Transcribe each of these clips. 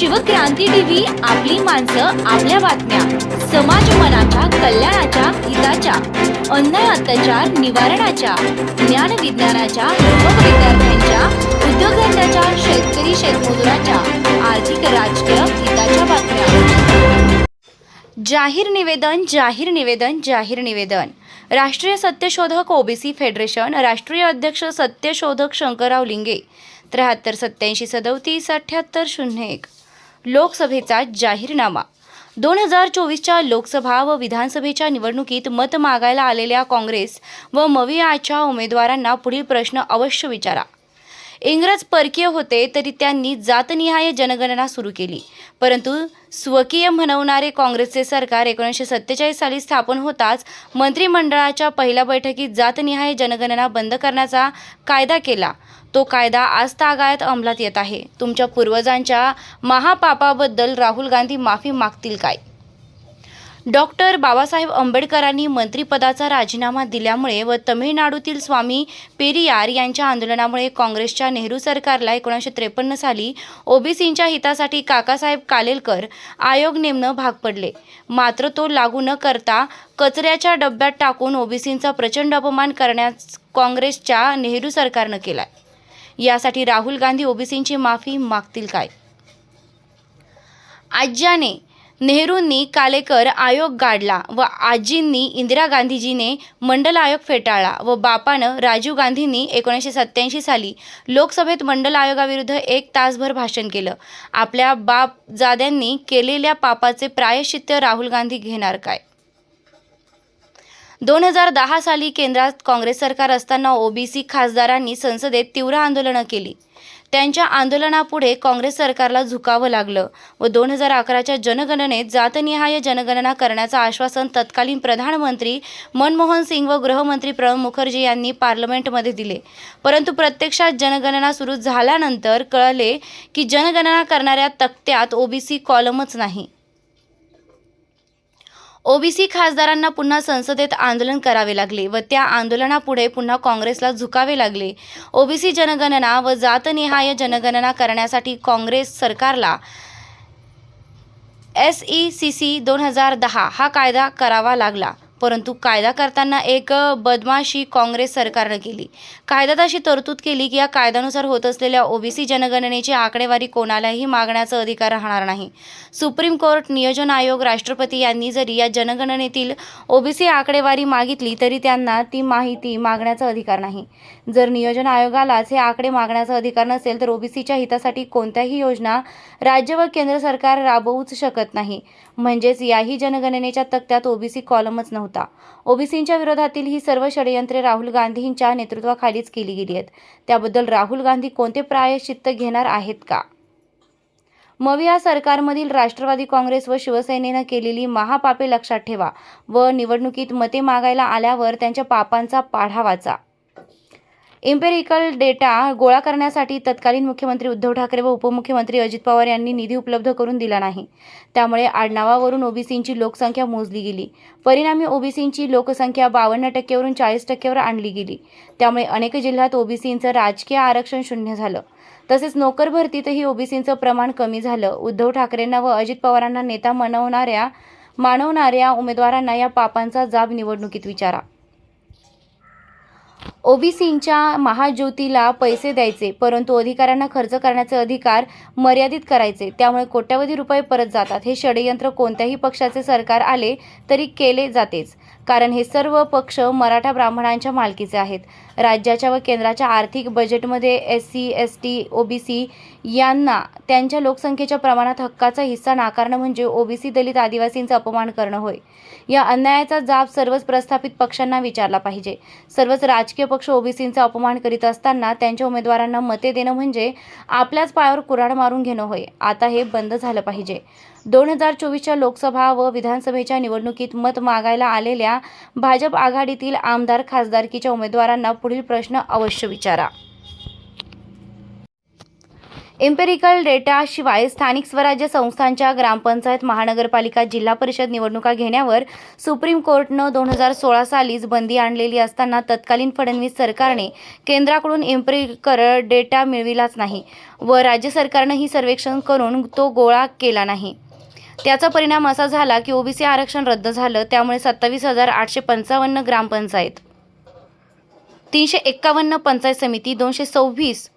Shivkranti TV आपली माणसं आपल्या बातम्या. समाज मनाच्या कल्याणाच्या हिताच्या. अन्याय अत्याचार निवारणाच्या. ज्ञान विज्ञानाच्या युवक विद्यार्थ्यांच्या उद्योगधंद्याच्या शेतकरी शेतमजुराच्या. आर्थिक राजकीय हिताच्या बातम्या. जाहीर निवेदन जाहीर निवेदन जाहीर निवेदन. राष्ट्रीय सत्यशोधक ओबीसी फेडरेशन राष्ट्रीय अध्यक्ष सत्यशोधक शंकरराव लिंगे. त्र्याहत्तर सत्याऐंशी सदोतीस अठ्ठ्याहत्तर शून्य एक. लोकसभेचा जाहीरनामा. दोन हजार चोवीसच्या लोकसभा व विधानसभेच्या निवडणुकीत मत मागायला आलेल्या काँग्रेस व मवियाच्या उमेदवारांना पुढील प्रश्न अवश्य विचारा. इंग्रज परकीय होते तरी त्यांनी जातनिहाय जनगणना सुरू केली. परंतु स्वकीय म्हणवणारे काँग्रेसचे सरकार एकोणीसशे सत्तेचाळीस साली स्थापन होताच मंत्रिमंडळाच्या पहिल्या बैठकीत जातनिहाय जनगणना बंद करण्याचा कायदा केला. तो कायदा आज तागायत अंमलात येत आहे. तुमच्या पूर्वजांच्या महापापाबद्दल राहुल गांधी माफी मागतील काय? डॉक्टर बाबासाहेब आंबेडकरांनी मंत्रिपदाचा राजीनामा दिल्यामुळे व तमिळनाडूतील स्वामी पेरियार यांच्या आंदोलनामुळे काँग्रेसच्या नेहरू सरकारला एकोणीसशे त्रेपन्न साली ओबीसींच्या हितासाठी काकासाहेब कालेलकर आयोग नेमणं भाग पडले. मात्र तो लागू न करता कचऱ्याच्या डब्यात टाकून ओबीसींचा प्रचंड अपमान करण्यास काँग्रेसच्या नेहरू सरकारनं केलाय. यासाठी राहुल गांधी ओबीसींची माफी मागतील काय? आज्याने नेहरूंनी कालेकर आयोग गाडला व आजींनी इंदिरा गांधीजीने मंडल आयोग फेटाळला व बापानं राजीव गांधींनी एकोणीसशे सत्त्याऐंशी साली लोकसभेत मंडल आयोगाविरुद्ध एक तासभर भाषण केलं. आपल्या बापजाद्यांनी केलेल्या पापाचे प्रायश्चित्त राहुल गांधी घेणार काय? दोन हजार दहा साली केंद्रात काँग्रेस सरकार असताना ओबीसी खासदारांनी संसदेत तीव्र आंदोलनं केली. त्यांच्या आंदोलनापुढे काँग्रेस सरकारला झुकावं लागलं व दोन हजार अकराच्या जनगणनेत जातनिहाय जनगणना करण्याचं आश्वासन तत्कालीन प्रधानमंत्री मनमोहन सिंग व गृहमंत्री प्रणव मुखर्जी यांनी पार्लमेंटमध्ये दिले. परंतु प्रत्यक्षात जनगणना सुरू झाल्यानंतर कळले की जनगणना करणाऱ्या तक्त्यात ओबीसी कॉलमच नाही. ओबीसी खासदारांना पुन्हा संसदेत आंदोलन करावे लागले व त्या आंदोलनापुढे पुन्हा काँग्रेसला झुकावे लागले. ओबीसी जनगणना व जातनिहाय जनगणना करण्यासाठी काँग्रेस सरकारला एस ई सी सी दोन हजार दहा हा कायदा करावा लागला. परंतु कायदा करताना एक बदमाशी काँग्रेस सरकारनं केली. कायद्यात अशी तरतूद केली की या कायद्यानुसार होत असलेल्या ओबीसी जनगणनेची आकडेवारी कोणालाही मागण्याचा अधिकार राहणार नाही. सुप्रीम कोर्ट नियोजन आयोग राष्ट्रपती यांनी जरी या जनगणनेतील ओबीसी आकडेवारी मागितली तरी त्यांना ती माहिती मागण्याचा अधिकार नाही. जर नियोजन आयोगालाच हे आकडे मागण्याचा अधिकार नसेल तर ओबीसीच्या हितासाठी कोणत्याही योजना राज्य व केंद्र सरकार राबवूच शकत नाही. म्हणजेच याही जनगणनेच्या तक्त्यात ओबीसी कॉलमच नव्हता. ओबीसींच्या विरोधातील ही सर्व षडयंत्रे राहुल गांधींच्या नेतृत्वाखालीच केली गेली आहेत. त्याबद्दल राहुल गांधी कोणते प्रायश्चित्त घेणार आहेत का? मविया सरकारमधील राष्ट्रवादी काँग्रेस व शिवसेनेनं केलेली महापापे लक्षात ठेवा व निवडणुकीत मते मागायला आल्यावर त्यांच्या पापांचा पाढा वाचा इम्पेरिकल डेटा गोळा करण्यासाठी तत्कालीन मुख्यमंत्री उद्धव ठाकरे व उपमुख्यमंत्री अजित पवार यांनी निधी उपलब्ध करून दिला नाही. त्यामुळे आडनावावरून ओबीसींची लोकसंख्या मोजली गेली. परिणामी ओबीसींची लोकसंख्या बावन्न टक्क्यावरून चाळीस टक्क्यावर आणली गेली. त्यामुळे अनेक जिल्ह्यात ओबीसींचं राजकीय आरक्षण शून्य झालं. तसेच नोकर भरतीतही ओबीसींचं प्रमाण कमी झालं. उद्धव ठाकरेंना व अजित पवारांना नेता मनवणाऱ्या मानवणाऱ्या उमेदवारांना या पापांचा जाब निवडणुकीत विचारा. ओबीसींच्या महाज्योतीला पैसे द्यायचे परंतु अधिकाऱ्यांना खर्च करण्याचे अधिकार मर्यादित करायचे. त्यामुळे कोट्यवधी रुपये परत जातात. हे षडयंत्र कोणत्याही पक्षाचे सरकार आले तरी केले जातेच कारण हे सर्व पक्ष मराठा ब्राह्मणांच्या मालकीचे आहेत. राज्याच्या व केंद्राच्या आर्थिक बजेटमध्ये S C S T OBC यांना त्यांच्या लोकसंख्येच्या प्रमाणात हक्काचा हिस्सा नाकारणं म्हणजे ओबीसी दलित आदिवासींचा अपमान करणं होय. या अन्यायाचा जाब सर्वच प्रस्थापित पक्षांना विचारला पाहिजे. सर्वच राजकीय पक्ष ओबीसींचा अपमान करीत असताना त्यांच्या उमेदवारांना मते देणं म्हणजे आपल्याच पायावर कुऱ्हाड मारून घेणं होय. आता हे बंद झालं पाहिजे. दोन हजार चोवीसच्या लोकसभा व विधानसभेच्या निवडणुकीत मत मागायला आलेल्या भाजप आघाडीतील आमदार खासदारकीच्या उमेदवारांना पुढील प्रश्न अवश्य विचारा. एम्पेरिकल डेटाशिवाय स्थानिक स्वराज्य संस्थांच्या ग्रामपंचायत महानगरपालिका जिल्हा परिषद निवडणुका घेण्यावर सुप्रीम कोर्टनं दोन हजार सोळा सालीच बंदी आणलेली असताना तत्कालीन फडणवीस सरकारने केंद्राकडून एम्पेरिकल डेटा मिळविलाच नाही व राज्य सरकारनं ही सर्वेक्षण करून तो गोळा केला नाही. त्याचा परिणाम असा झाला की ओबीसी आरक्षण रद्द झालं त्यामुळे सत्तावीस हजार आठशे पंचावन्न ग्रामपंचायत तीनशे एक्कावन्न पंचायत समिती दोनशे सव्वीस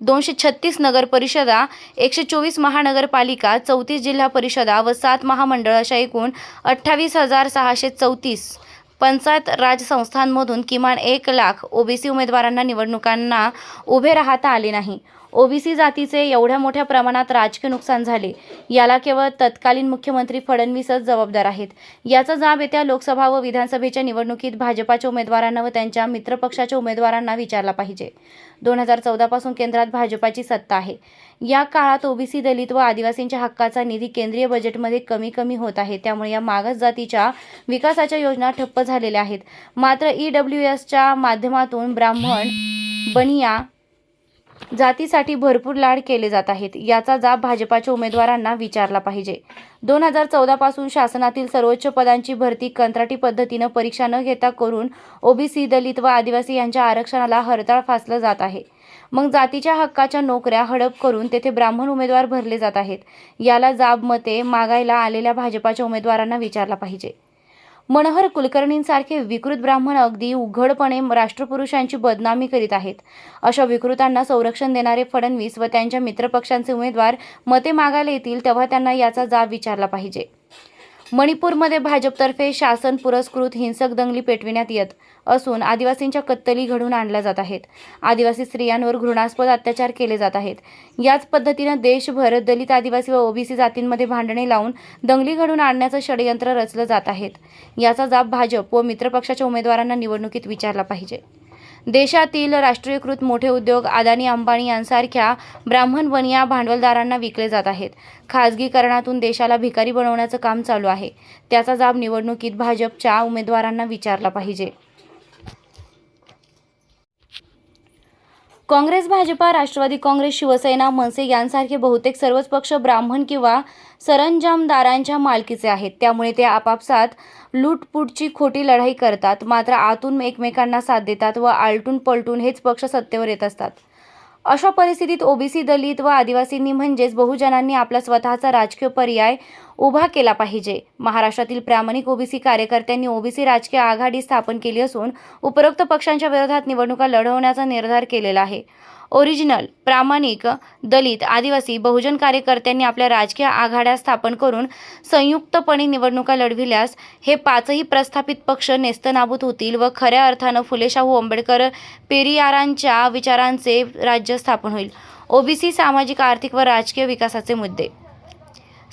दोनशे छत्तीस नगर परिषदा एकशे चोवीस महानगरपालिका चौतीस जिल्हा परिषदा व सात महामंडळ अशा एकूण अठ्ठावीस हजार सहाशे चौतीस पंचायत राज संस्थांमधून किमान एक लाख ओबीसी उमेदवारांना निवडणुकांना उभे राहता आले नाही. ओबीसी जातीचे एवढ्या मोठ्या प्रमाणात राजकीय नुकसान झाले. याला केवळ तत्कालीन मुख्यमंत्री फडणवीसच जबाबदार आहेत. याचा जाब येत्या लोकसभा व विधानसभेच्या निवडणुकीत भाजपाच्या उमेदवारांना व त्यांच्या मित्रपक्षाच्या उमेदवारांना विचारला पाहिजे. दोन हजार चौदापासून केंद्रात भाजपाची सत्ता आहे. या काळात ओबीसी दलित व आदिवासींच्या हक्काचा निधी केंद्रीय बजेटमध्ये कमी कमी होत आहे. त्यामुळे या मागास जातीच्या विकासाच्या योजना ठप्प झालेल्या आहेत. मात्र ई डब्ल्यू एसच्या माध्यमातून ब्राह्मण बनिया जातीसाठी भरपूर लाड केले जात आहेत. याचा जाब भाजपाच्या उमेदवारांना विचारला पाहिजे. दोन हजार चौदापासून शासनातील सर्वोच्च पदांची भरती कंत्राटी पद्धतीनं परीक्षा न घेता करून ओबीसी दलित व आदिवासी यांच्या आरक्षणाला हरताळ फासलं जात आहे. मग जातीच्या हक्काच्या नोकऱ्या हडप करून तेथे ब्राह्मण उमेदवार भरले जात आहेत. याला जाब मते मागायला आलेल्या भाजपाच्या उमेदवारांना विचारला पाहिजे. मनोहर कुलकर्णींसारखे विकृत ब्राह्मण अगदी उघडपणे राष्ट्रपुरुषांची बदनामी करीत आहेत. अशा विकृतांना संरक्षण देणारे फडणवीस व त्यांच्या मित्रपक्षांचे उमेदवार मते मागायला येतील तेव्हा त्यांना याचा जाब विचारला पाहिजे. मणिपूरमध्ये भाजपतर्फे शासन पुरस्कृत हिंसक दंगली पेटविण्यात येत असून आदिवासींच्या कत्तली घडून आणल्या जात आहेत. आदिवासी स्त्रियांवर घृणास्पद अत्याचार केले जात आहेत. याच पद्धतीनं देशभर दलित आदिवासी व ओबीसी जातींमध्ये भांडणे लावून दंगली घडून आणण्याचं षडयंत्र रचलं जात आहेत. याचा जाब भाजप व मित्रपक्षाच्या उमेदवारांना निवडणुकीत विचारला पाहिजे. देशातील राष्ट्रीयकृत मोठे उद्योग अदानी अंबानी यांसारख्या ब्राह्मण बनिया भांडवलदारांना विकले जात आहेत. खाजगीकरणातून देशाला भिकारी बनवण्याचं काम चालू आहे. त्याचा जाब निवडणुकीत भाजपच्या उमेदवारांना विचारला पाहिजे. काँग्रेस भाजपा राष्ट्रवादी काँग्रेस शिवसेना मनसे यांसारखे बहुतेक सर्वच पक्ष ब्राह्मण किंवा सरंजामदारांच्या मालकीचे आहेत. त्यामुळे ते आपापसात लूटपूटची खोटी लढाई करतात. मात्र आतून एकमेकांना साथ देतात व आलटून पलटून हेच पक्ष सत्तेवर येत असतात. अशा परिस्थितीत ओबीसी दलित व आदिवासींनी म्हणजेच बहुजनांनी आपला स्वतःचा राजकीय पर्याय उभा केला पाहिजे. महाराष्ट्रातील प्रामाणिक ओबीसी कार्यकर्त्यांनी ओबीसी राजकीय आघाडी स्थापन केली असून उपरोक्त पक्षांच्या विरोधात निवडणुका लढवण्याचा निर्धार केलेला आहे. ओरिजिनल प्रामाणिक दलित आदिवासी बहुजन कार्यकर्त्यांनी आपल्या राजकीय आघाड्या स्थापन करून संयुक्तपणे निवडणुका लढविल्यास हे पाचही प्रस्थापित पक्ष नेस्तनाबूत होतील व खऱ्या अर्थानं फुले शाहू आंबेडकर पेरियारांच्या विचारांचे राज्य स्थापन होईल. ओबीसी सामाजिक आर्थिक व राजकीय विकासाचे मुद्दे.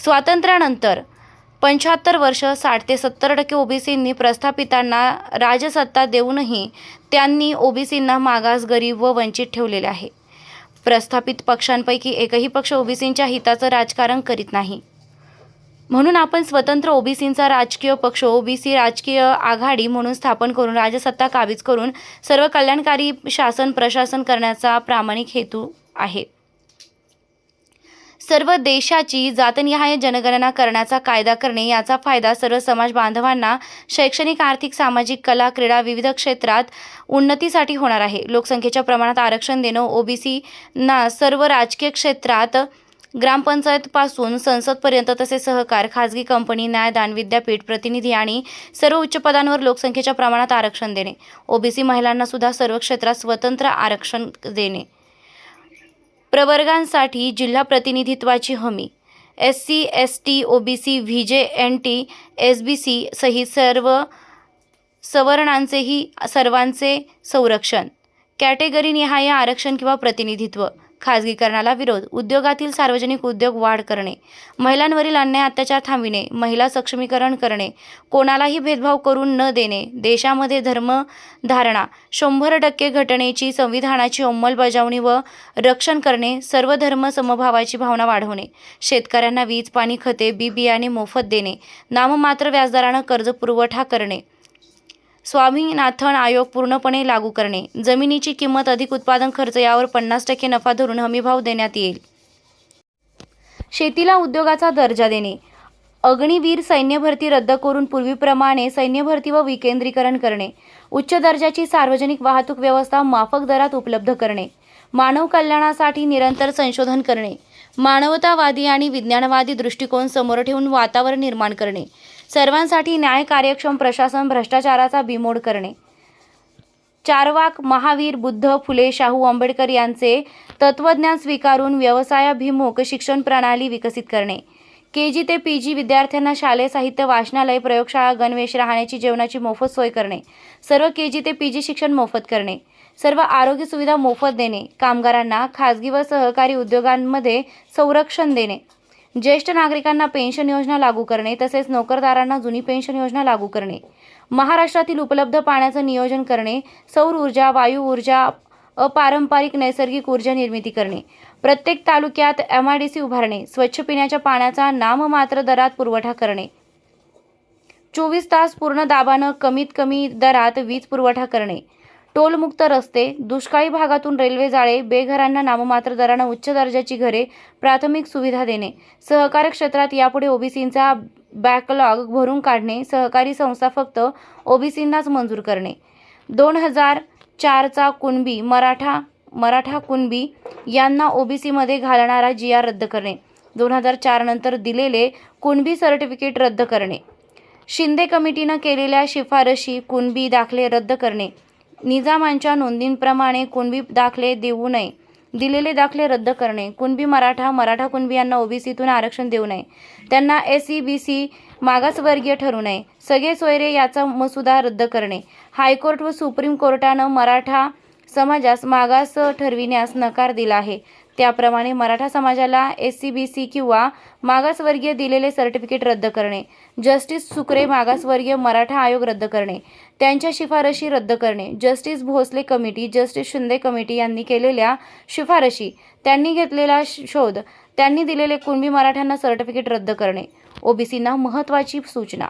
स्वातंत्र्यानंतर पंच्याहत्तर वर्ष साठ ते सत्तर टक्के ओबीसींनी प्रस्थापितांना राजसत्ता देऊनही त्यांनी ओबीसींना मागास गरीब व वंचित ठेवलेले आहे. प्रस्थापित पक्षांपैकी एकही पक्ष ओबीसींच्या हिताचं राजकारण करीत नाही. म्हणून आपण स्वतंत्र ओबीसींचा राजकीय पक्ष ओबीसी राजकीय आघाडी म्हणून स्थापन करून राजसत्ता काबीज करून सर्व कल्याणकारी शासन प्रशासन करण्याचा प्रामाणिक हेतू आहे. सर्व देशाची जातनिहाय जनगणना करण्याचा कायदा करणे याचा फायदा सर्व समाज बांधवांना शैक्षणिक आर्थिक सामाजिक कला क्रीडा विविध क्षेत्रात उन्नतीसाठी होणार आहे. लोकसंख्येच्या प्रमाणात आरक्षण देणं ओबीसीना सर्व राजकीय क्षेत्रात ग्रामपंचायतपासून संसदपर्यंत तसे सहकार खाजगी कंपनी न्यायदान विद्यापीठ प्रतिनिधी आणि सर्व उच्च पदांवर लोकसंख्येच्या प्रमाणात आरक्षण देणे. ओबीसी महिलांना सुद्धा सर्व क्षेत्रात स्वतंत्र आरक्षण देणे. प्रवर्गांसाठी जिल्हा प्रतिनिधित्वाची हमी. S C S T O B C V J N T S B C सहित सर्व सवर्णांचेही सर्वांचे संरक्षण. कॅटेगरीनिहाय आरक्षण किंवा प्रतिनिधित्व. खाजगीकरणाला विरोध. उद्योगातील सार्वजनिक उद्योग वाढ करणे. महिलांवरील अन्याय अत्याचार थांबविणे. महिला सक्षमीकरण करणे. कोणालाही भेदभाव करून न देणे. देशामध्ये धर्मधारणा शंभर टक्के घटनेची संविधानाची अंमलबजावणी व रक्षण करणे सर्व धर्म समभावाची भावना वाढवणे. शेतकऱ्यांना वीज पाणी खते बी बियाणे मोफत देणे. नाममात्र व्याजदरानं कर्ज पुरवठा करणे. स्वामीनाथन आयोग पूर्णपणे लागू करणे. जमिनीची किंमत अधिक उत्पादन खर्च यावर पन्नास टक्के नफा धरून हमीभाव देण्यात येईल. शेतीला उद्योगाचा दर्जा देणे. अग्निवीर सैन्य भरती रद्द करून पूर्वीप्रमाणे सैन्य भरती व विकेंद्रीकरण करणे. उच्च दर्जाची सार्वजनिक वाहतूक व्यवस्था माफक दरात उपलब्ध करणे. मानव कल्याणासाठी निरंतर संशोधन करणे. मानवतावादी आणि विज्ञानवादी दृष्टिकोन समोर ठेवून वातावरण निर्माण करणे. सर्वांसाठी न्याय कार्यक्षम प्रशासन भ्रष्टाचाराचा बिमोड करणे. चारवाक महावीर बुद्ध फुले शाहू आंबेडकर यांचे तत्वज्ञान स्वीकारून व्यवसायाभिमुख शिक्षण प्रणाली विकसित करणे. के जी ते पी जी विद्यार्थ्यांना शालेय साहित्य वाचनालय प्रयोगशाळा गणवेश राहण्याची जेवणाची मोफत सोय करणे. सर्व के जी ते पी जी शिक्षण मोफत करणे. सर्व आरोग्य सुविधा मोफत देणे. कामगारांना खाजगी व सहकारी उद्योगांमध्ये संरक्षण देणे. ज्येष्ठ नागरिकांना पेन्शन योजना लागू करणे तसेच नोकरदारांना जुनी पेन्शन योजना लागू करणे. महाराष्ट्रातील उपलब्ध पाण्याचं नियोजन करणे सौर ऊर्जा वायू ऊर्जा अपारंपरिक नैसर्गिक ऊर्जा निर्मिती करणे. प्रत्येक तालुक्यात एम आय डी सी उभारणे स्वच्छ पिण्याच्या पाण्याचा नाममात्र दरात पुरवठा करणे. चोवीस तास पूर्ण दाबानं कमीत कमी दरात वीज पुरवठा करणे. टोलमुक्त रस्ते दुष्काळी भागातून रेल्वे जाळे बेघरांना नाममात्र दरानं उच्च दर्जाची घरे प्राथमिक सुविधा देणे सहकार क्षेत्रात यापुढे ओबीसींचा बॅकलॉग भरून काढणे सहकारी संस्था फक्त ओबीसींनाच मंजूर करणे. दोन हजार चारचा कुणबी मराठा मराठा कुणबी यांना ओबीसीमध्ये घालणारा जी आर रद्द करणे. दोन हजार चार नंतर दिलेले कुणबी सर्टिफिकेट रद्द करणे. शिंदे कमिटीनं केलेल्या शिफारशी कुणबी दाखले रद्द करणे. निजामांच्या नोंदींप्रमाणे कुणबी दाखले देऊ नये. दिलेले दाखले रद्द करणे. कुणबी मराठा मराठा कुणबी यांना ओबीसीतून आरक्षण देऊ नये. त्यांना एस सी बी सी मागासवर्गीय ठरू नये. सगळे सोयरे याचा मसुदा रद्द करणे. हायकोर्ट व सुप्रीम कोर्टानं मराठा समाजास मागास ठरविण्यास नकार दिला आहे. त्याप्रमाणे मराठा समाजाला एस सी बी सी किंवा मागासवर्गीय दिलेले सर्टिफिकेट रद्द करणे जस्टिस सुकरे मागासवर्गीय मराठा आयोग रद्द करणे त्यांच्या शिफारशी रद्द करणे justice Bhosale committee justice Shinde committee यांनी केलेल्या शिफारशी त्यांनी घेतलेला श- शोध त्यांनी दिलेले कुणबी मराठ्यांना सर्टिफिकेट रद्द करणे ओबीसींना महत्त्वाची सूचना.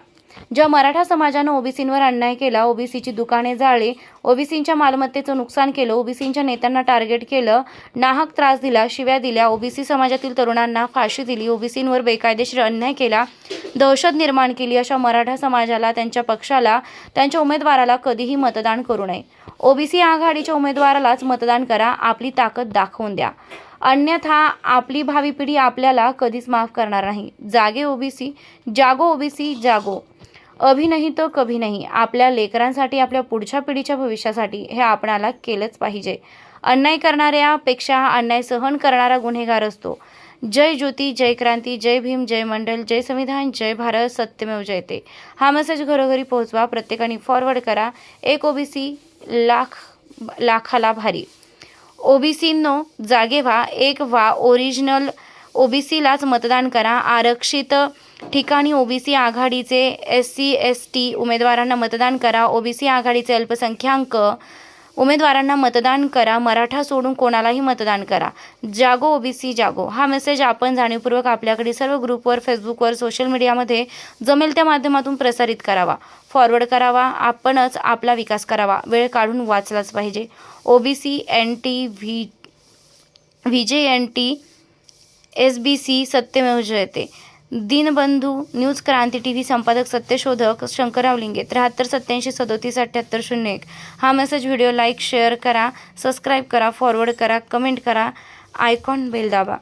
ज्या मराठा समाजानं ओबीसींवर अन्याय केला ओबीसीची दुकाने जाळली ओबीसींच्या मालमत्तेचं नुकसान केलं ओबीसींच्या नेत्यांना टार्गेट केलं नाहक त्रास दिला शिव्या दिल्या ओबीसी समाजातील तरुणांना फाशी दिली ओबीसींवर बेकायदेशीर अन्याय केला दहशत निर्माण केली अशा मराठा समाजाला त्यांच्या पक्षाला त्यांच्या उमेदवाराला कधीही मतदान करू नये. ओबीसी आघाडीच्या उमेदवारालाच मतदान करा आपली ताकद दाखवून द्या. अन्यथा आपली भावी पिढी आपल्याला कधीच माफ करणार नाही. जागे ओबीसी जागो ओबीसी जागो. अभि नाही तो कभी नाही. आपल्या लेकरांसाठी आपल्या पुढच्या पिढीच्या भविष्यासाठी हे आपणाला केलंच पाहिजे. अन्याय करणाऱ्यापेक्षा अन्याय सहन करणारा गुन्हेगार असतो. जय ज्योती जय क्रांती जय भीम जय मंडल जय संविधान जय भारत सत्यमेव जयते. हा मेसेज घरोघरी पोहोचवा. प्रत्येकाने फॉरवर्ड करा. एक ओबीसी लाख लाखाला भारी. ओबीसींनो जागे व्हा. एक व्हा. ओरिजिनल ओबीसीलाच मतदान करा. आरक्षित ठिकाणी ओबीसी आघाडीचे एस सी एस टी उमेदवारांना मतदान करा. ओबीसी आघाडीचे अल्पसंख्याक उमेदवारांना मतदान करा मराठा सोडून कोणालाही मतदान करा. जागो ओबीसी जागो. हा मेसेज आपण जाणीवपूर्वक आपल्याकडे सर्व ग्रुपवर फेसबुकवर सोशल मीडियामध्ये जमेल त्या माध्यमातून प्रसारित करावा. फॉरवर्ड करावा. आपणच आपला विकास करावा. वेळ काढून वाचलाच पाहिजे. OBC N T V V J N T S B C सत्यमेव जयते. Deenbandhu news Kranti T V संपादक सत्यशोधक शंकरराव लिंगे त्र्याहत्तर सत्याऐंशी सदोतीस अठ्ठ्याहत्तर शून्य एक. हा मेसेज व्हिडिओ लाईक शेअर करा सबस्क्राईब करा फॉरवर्ड करा कमेंट करा. आयकॉन बेल दाबा